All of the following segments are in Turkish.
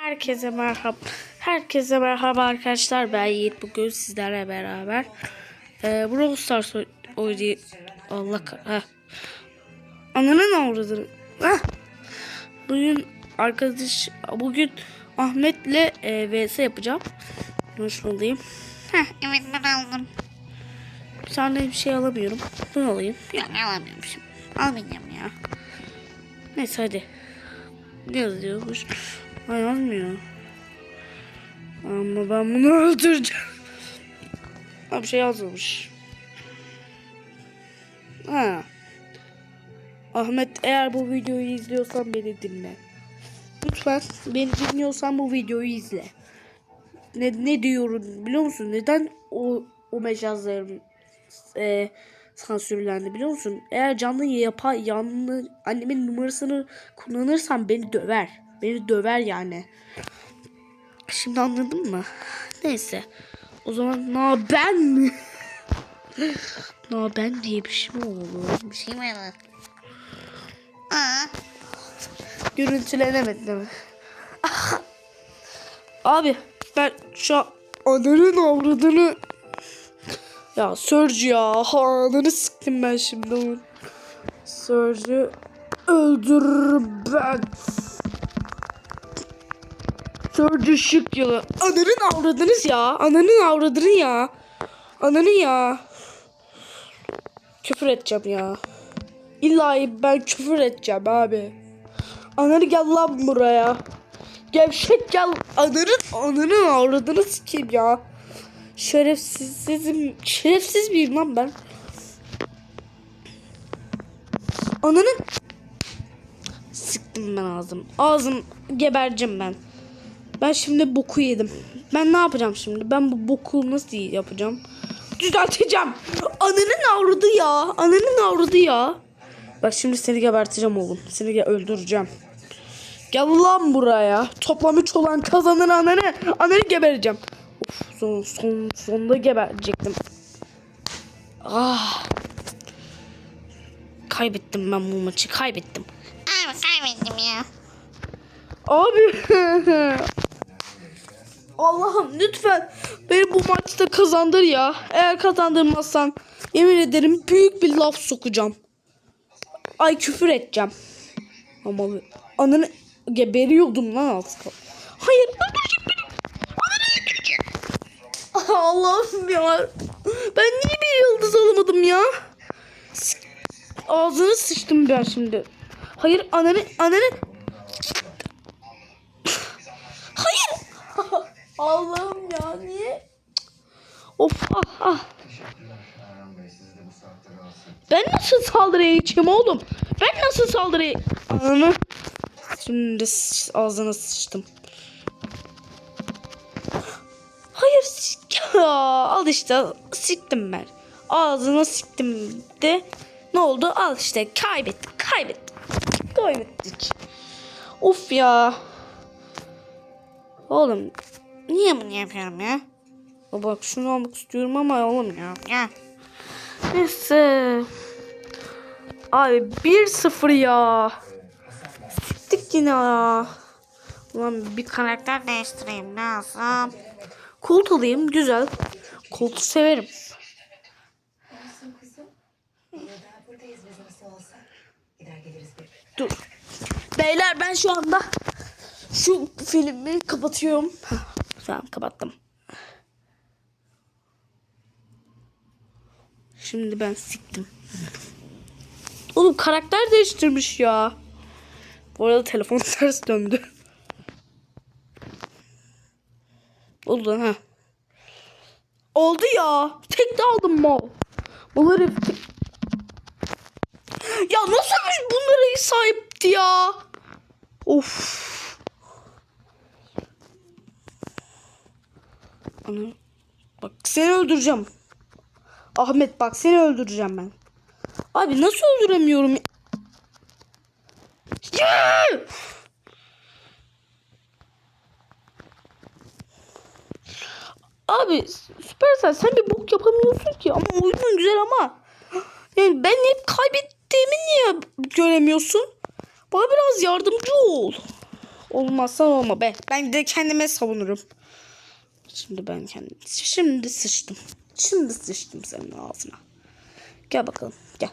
Herkese merhaba. Herkese merhaba arkadaşlar. Ben Yiğit. Bugün sizlerle beraber e, Brawl Stars oy- oynay... Allah heh. Ananın avradı. Heh. Bugün arkadaş... Bugün Ahmet'le e, vs yapacağım. Konuşmalıyım. Heh, evet ben aldım. Bir tane bir şey alamıyorum. Bunu alayım. Yok alamıyormuşum. Almayacağım ya. Neyse hadi. Ne yazıyormuş? Ay yazmıyor. Ama ben bunu öldüreceğim. Ha bir şey yazmamış. Ha. Ahmet eğer bu videoyu izliyorsan beni dinle. Lütfen beni dinliyorsan bu videoyu izle. Ne, ne diyorum biliyor musun? Neden o, o mecazlarım e, sansürlendi biliyor musun? Eğer canlı yapa yanlı annemin numarasını kullanırsan beni döver. Beni döver yani. Şimdi anladın mı? Neyse. O zaman na ben mi? na ben diye bir şey mi oldu? Bir şey mi oldu? Aa. Görüntülenemedi mi? Abi ben şu an ananın avradını ya Surge ya ananı sıktım ben şimdi onun. Surge'ü öldürür ben. Surge ışık yılı. Ananın avradınız ya. Ananın avradını ya. Ananı ya. Küfür edeceğim ya. İlla ben küfür edeceğim abi. Ananı gel lan buraya. Gevşek gel. Ananın ananın avradını sikeyim ya. Şerefsizim. Şerefsiz miyim lan ben? Ananın sıktım ben ağzım. Ağzım gebereceğim ben. Ben şimdi boku yedim. Ben ne yapacağım şimdi? Ben bu boku nasıl yapacağım? Düzelteceğim. Ananın avradı ya. Ananın avradı ya. Bak şimdi seni geberteceğim oğlum. Seni öldüreceğim. Gel lan buraya. Toplam 3 olan kazanır ananı. Ananı gebereceğim. Of, son, son, sonunda geberecektim. Ah. Kaybettim ben bu maçı. Kaybettim. Abi kaybettim ya. Abi. Allah'ım lütfen beni bu maçta kazandır ya. Eğer kazandırmazsan yemin ederim büyük bir laf sokacağım. Ay küfür edeceğim. Ama ananı geberiyordum lan az Hayır. Allah'ım ya. Ben niye bir yıldız alamadım ya? Ağzını sıçtım ben şimdi. Hayır ananı ananı Hayır. Allah'ım ya niye? Of ah ah. Ben nasıl saldırıya geçeyim oğlum? Ben nasıl saldırıya... Ananı. Şimdi ağzına sıçtım. Hayır sik- Ya, al işte siktim ben. Ağzına siktim de ne oldu? Al işte kaybettik kaybettik. Kaybettik. Of ya. Oğlum niye bunu yapıyorum ya? Bak şunu almak istiyorum ama olmuyor. Ya Neyse. Abi 1-0 ya. Siktik yine ya. Ulan bir karakter değiştireyim lazım. Colt alayım güzel. Colt'u severim. Dur. Beyler ben şu anda şu filmi kapatıyorum. Tamam kapattım. Şimdi ben siktim. Oğlum karakter değiştirmiş ya. Bu arada telefon ters döndü. Oldu ha. Oldu ya. Tek de aldım mal. Mal herif. Ya nasıl bunlara sahipti ya? Of. Ana. Bak seni öldüreceğim. Ahmet bak seni öldüreceğim ben. Abi nasıl öldüremiyorum? Ya! Abi Süpersel sen bir bok yapamıyorsun ki ama oyunun güzel ama yani ben hep kaybettiğimi niye göremiyorsun? Bana biraz yardımcı ol. Olmazsan olma be. Ben de kendime savunurum. Şimdi ben kendim. Şimdi sıçtım. Şimdi sıçtım senin ağzına. Gel bakalım. Gel.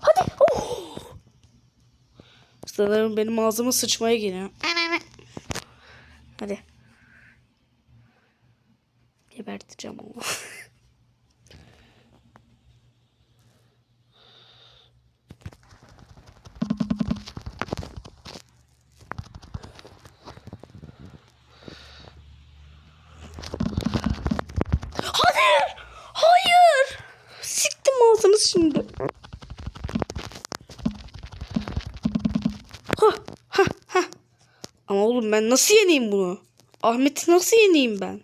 Hadi. Oh. Sanırım benim ağzıma sıçmaya geliyor. Hadi. Geberteceğim onu. Hayır! Hayır! Ağzını şimdi. Ha ha ha. Ama oğlum ben nasıl yeneyim bunu? Ahmet'i nasıl yeneyim ben?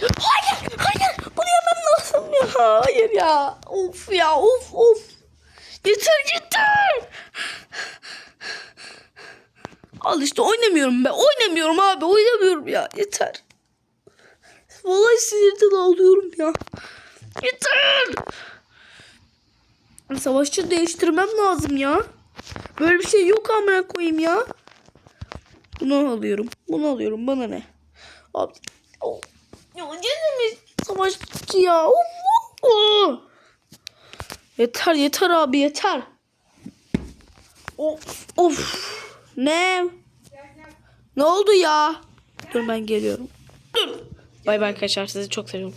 Hayır, hayır. Bunu yemem lazım ya. Hayır ya. Of ya, of of. Yeter yeter. Al işte oynamıyorum ben. Oynamıyorum abi. Oynamıyorum ya. Yeter. Vallahi sinirden ağlıyorum ya. Yeter. Savaşçı değiştirmem lazım ya. Böyle bir şey yok amına koyayım ya. Bunu alıyorum. Bunu alıyorum. Bana ne? Abi. Oh. Ya gene savaşçı ya? Of. Yeter yeter abi yeter. Of of. Ne? Ne oldu ya? Dur ben geliyorum. Dur. Bay bay arkadaşlar sizi çok seviyorum.